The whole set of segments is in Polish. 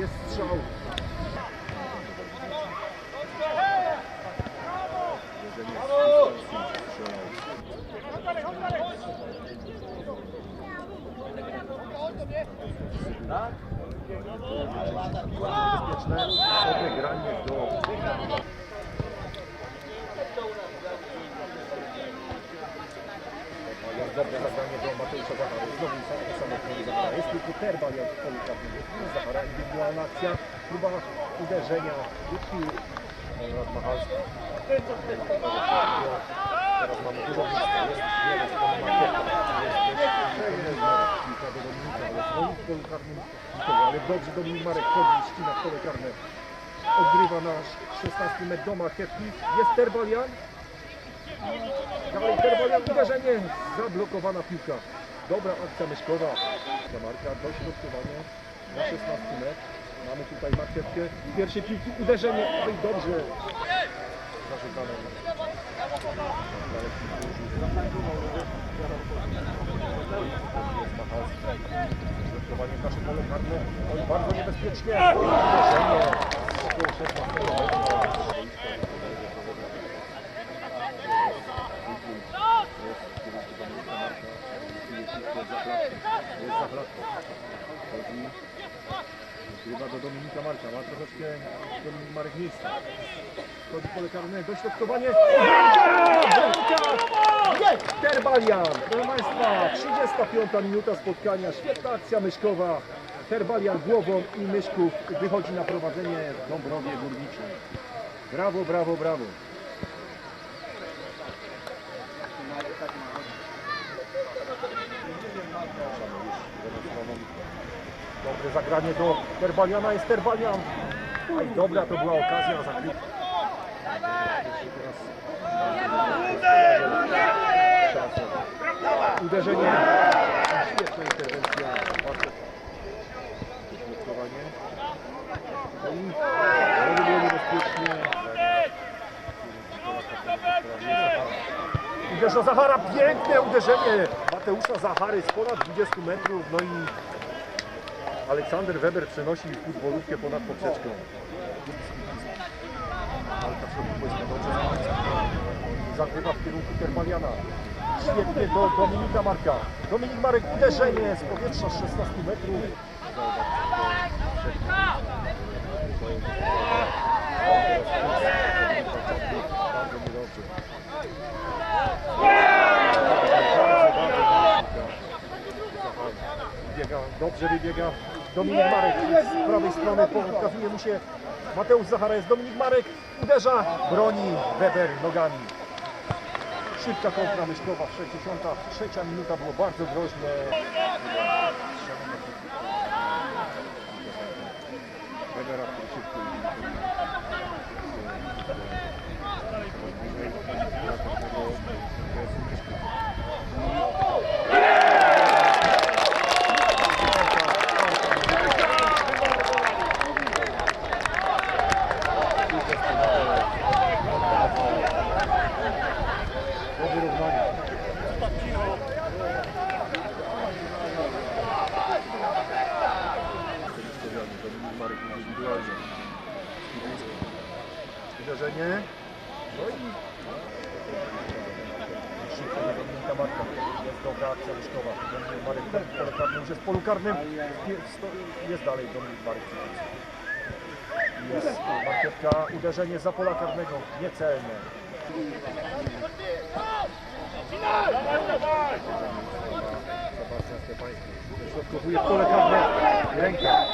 jest strzał. Uderzenie z dystansu strzelał. Bezpieczne odegranie do jest dobre zagranie do Mateusza Zachary. Znowu sam- samotnie Jak w polu karnym. Zachara, indywidualna akcja, próba uderzenia. Krótki Konrad Machalski. Teraz mamy dużo blisko. Jest wiele strony makieta. Polu karnym. Ale dobrze Dominik Marek chodzi, ścina w pole karne. Odgrywa nasz 16 metr do markietki. Jest Terbalian. Dalej Terbalian, uderzenie. Zablokowana piłka. Dobra akcja myszkowa. Marka, dośrodkowanie na 16 metr. Mamy tutaj markietkę. Pierwsze piłki, uderzenie. Oj, dobrze. Machalski. Środkowanie w nasze pole karne. Oj, bardzo niebezpiecznie. Uderzenie. Około 16 metra. Jest za klatką. Chodzi. Zgrywa do Dominika Marka. Ma troszeczkę Marek miejsca. Chodzi pole karne. Dośrodkowanie. Terbalian. Proszę Państwa, 35 minuta spotkania. Świetna akcja myszkowa. Terbalian głową i Myszków wychodzi na prowadzenie w Dąbrowie Górniczej. Brawo, brawo, brawo. Dobre zagranie do Terbaliana, jest Terbalian. Aj, dobra, to była okazja za klub. Uderzenie. Świetna interwencja. Bardzo Środkowanie. No i było. Uderza Zachara, piękne uderzenie Mateusza Zachary z ponad 20 metrów, no i Aleksander Weber przenosi futbolówkę ponad poprzeczką. Walka w środku boiska Zagrywa w kierunku Termaliana. Świetnie do Dominika Marka. Dominik Marek uderzenie z powietrza z 16 metrów. Dobrze wybiega Dominik Marek z prawej strony, pokazuje mu się Mateusz Zachara, jest Dominik Marek, uderza, broni Weber nogami. Szybka kontra Myszkowa, 63 minuta, było bardzo groźne. Webera, który szybko do wyrównania. Dominik Marek indywidualnie. Uderzenie. No i szybko do Dominika Marka. Jest dobra akcja. Dominik Marek w pole karnym, już jest w polu karnym. Jest, dalej Dominik Marek. Jest markietka. Uderzenie za pola karnego. Niecelne. Sebastian Stefański. Środkowuje w pole karne. Ręka.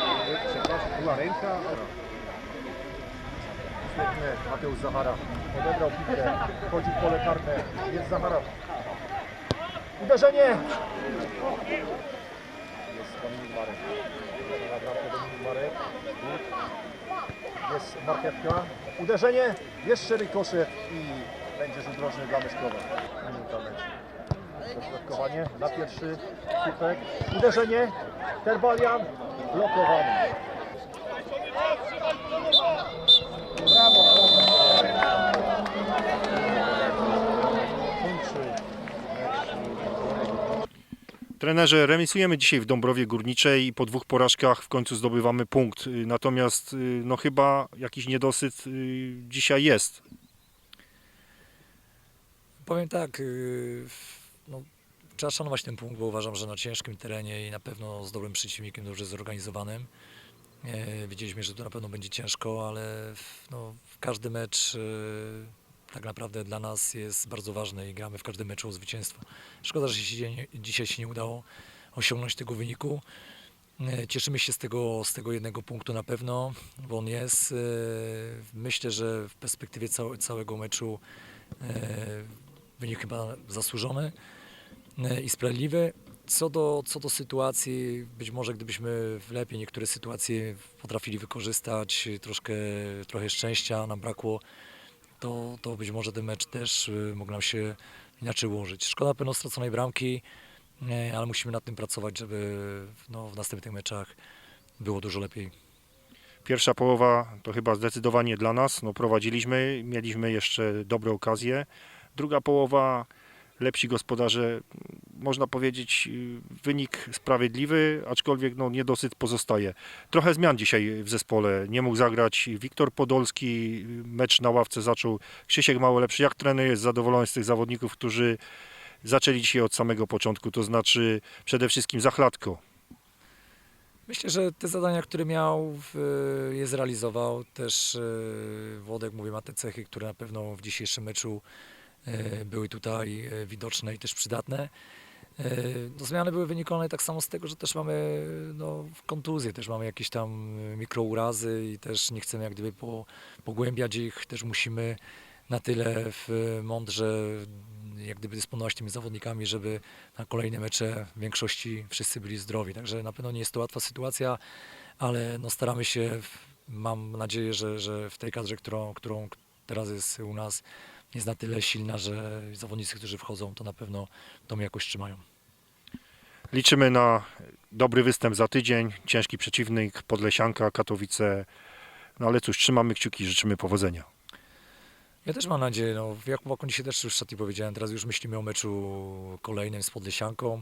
Przepraszam, była ręka. Mateusz Zachara. Odebrał piłkę. Wchodzi w pole karne. Jest Zachara. Uderzenie. Jest Dominik Marek. Na bramkę Dominik Marek. Jest marchetka. Uderzenie. Jeszcze rykoszet i będzie rzut rożny dla Myszkowa. Minuta meczu. Dośrodkowanie na pierwszy słupek. Uderzenie. Terbalian blokowany. Trenerze, remisujemy dzisiaj w Dąbrowie Górniczej i po dwóch porażkach w końcu zdobywamy punkt. Y, Natomiast y, no chyba jakiś niedosyt y, dzisiaj jest. Powiem tak, no, trzeba szanować ten punkt, bo uważam, że na ciężkim terenie i na pewno z dobrym przeciwnikiem, dobrze zorganizowanym. E, Wiedzieliśmy, że to na pewno będzie ciężko, ale no, każdy mecz tak naprawdę dla nas jest bardzo ważny i gramy w każdym meczu o zwycięstwo. Szkoda, że się dzisiaj się nie udało osiągnąć tego wyniku. E, Cieszymy się z tego, z tego jednego punktu na pewno, bo on jest. e, Myślę, że w perspektywie całe, całego meczu e, wynik chyba zasłużony i sprawiedliwy. Co do, co do sytuacji, być może gdybyśmy lepiej niektóre sytuacje potrafili wykorzystać, troszkę, trochę szczęścia nam brakło, to, to być może ten mecz też e, mógł nam się inaczej ułożyć. Szkoda pewno straconej bramki, e, ale musimy nad tym pracować, żeby no, w następnych meczach było dużo lepiej. Pierwsza połowa to chyba zdecydowanie dla nas. No, prowadziliśmy, mieliśmy jeszcze dobre okazje. Druga połowa, lepsi gospodarze, można powiedzieć, wynik sprawiedliwy, aczkolwiek no, niedosyt pozostaje. Trochę zmian dzisiaj w zespole. Nie mógł zagrać Wiktor Podolski, mecz na ławce zaczął Krzysiek Małolepszy. Jak trener jest zadowolony z tych zawodników, którzy zaczęli dzisiaj od samego początku, to znaczy przede wszystkim Zachladko. Myślę, że te zadania, które miał, je zrealizował. Też e, Włodek, mówię, ma te cechy, które na pewno w dzisiejszym meczu były tutaj e, widoczne i też przydatne. E, No, zmiany były wynikane tak samo z tego, że też mamy no, kontuzje, też mamy jakieś tam e, mikrourazy i też nie chcemy jak gdyby po, pogłębiać ich. Też musimy na tyle w, mądrze jak gdyby dysponować tymi zawodnikami, żeby na kolejne mecze w większości wszyscy byli zdrowi. Także na pewno nie jest to łatwa sytuacja, ale no staramy się, mam nadzieję, że, że w tej kadrze, którą, którą teraz jest u nas, jest na tyle silna, że zawodnicy, którzy wchodzą, to na pewno tą jakość trzymają. Liczymy na dobry występ za tydzień. Ciężki przeciwnik, Podlesianka, Katowice. No ale cóż, trzymamy kciuki, życzymy powodzenia. Ja też mam nadzieję, no jak Jakubakon dzisiaj też już w szatni powiedziałem, teraz już myślimy o meczu kolejnym z Podlesianką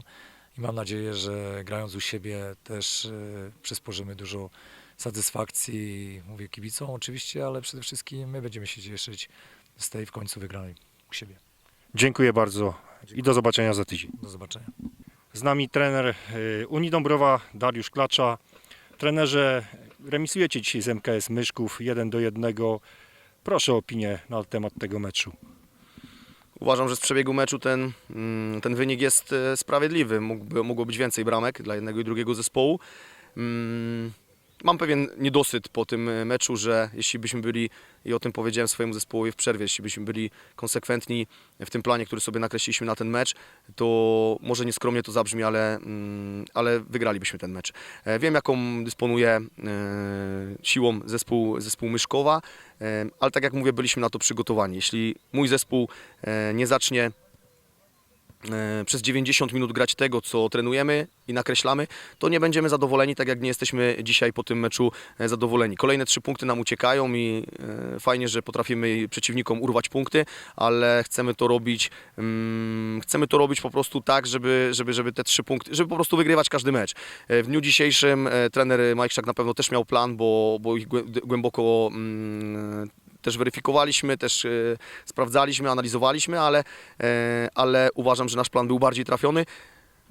i mam nadzieję, że grając u siebie też e, przysporzymy dużo satysfakcji, mówię kibicom oczywiście, ale przede wszystkim my będziemy się cieszyć z tej w końcu wygranej u siebie. Dziękuję bardzo i do zobaczenia za tydzień. Do zobaczenia. Z nami trener y, Unii Dąbrowa, Dariusz Klacza. Trenerze, remisujecie dzisiaj z MKS Myszków 1 do 1. Proszę o opinię na temat tego meczu. Uważam, że z przebiegu meczu ten, mm, ten wynik jest e, sprawiedliwy. Mógłby, mogło być więcej bramek dla jednego i drugiego zespołu. Mam pewien niedosyt po tym e, meczu, że jeśli byśmy byli, i o tym powiedziałem swojemu zespołowi w przerwie, jeśli byśmy byli konsekwentni w tym planie, który sobie nakreśliliśmy na ten mecz, to może nieskromnie to zabrzmi, ale, mm, ale wygralibyśmy ten mecz. E, Wiem, jaką dysponuje e, siłą zespół, zespół Myszkowa, ale tak jak mówię, byliśmy na to przygotowani. Jeśli mój zespół nie zacznie przez 90 minut grać tego, co trenujemy i nakreślamy, to nie będziemy zadowoleni, tak jak nie jesteśmy dzisiaj po tym meczu e, zadowoleni. Kolejne trzy punkty nam uciekają i e, fajnie, że potrafimy przeciwnikom urwać punkty, ale chcemy to robić, mm, chcemy to robić po prostu tak, żeby, żeby, żeby te trzy punkty, żeby po prostu wygrywać każdy mecz. E, W dniu dzisiejszym e, trener Mike Szak na pewno też miał plan, bo, bo ich głę- głęboko mm, też weryfikowaliśmy, też e, sprawdzaliśmy, analizowaliśmy, ale, e, ale uważam, że nasz plan był bardziej trafiony.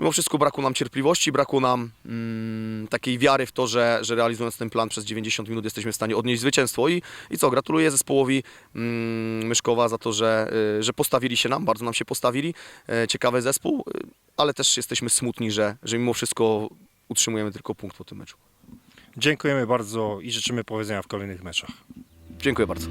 Mimo wszystko brakło nam cierpliwości, brakło nam mm, takiej wiary w to, że, że realizując ten plan przez 90 minut jesteśmy w stanie odnieść zwycięstwo. I, i co, gratuluję zespołowi mm, Myszkowa za to, że, y, że postawili się nam, bardzo nam się postawili. E, ciekawy zespół, y, ale też jesteśmy smutni, że, że mimo wszystko utrzymujemy tylko punkt po tym meczu. Dziękujemy bardzo i życzymy powodzenia w kolejnych meczach. Dziękuję bardzo.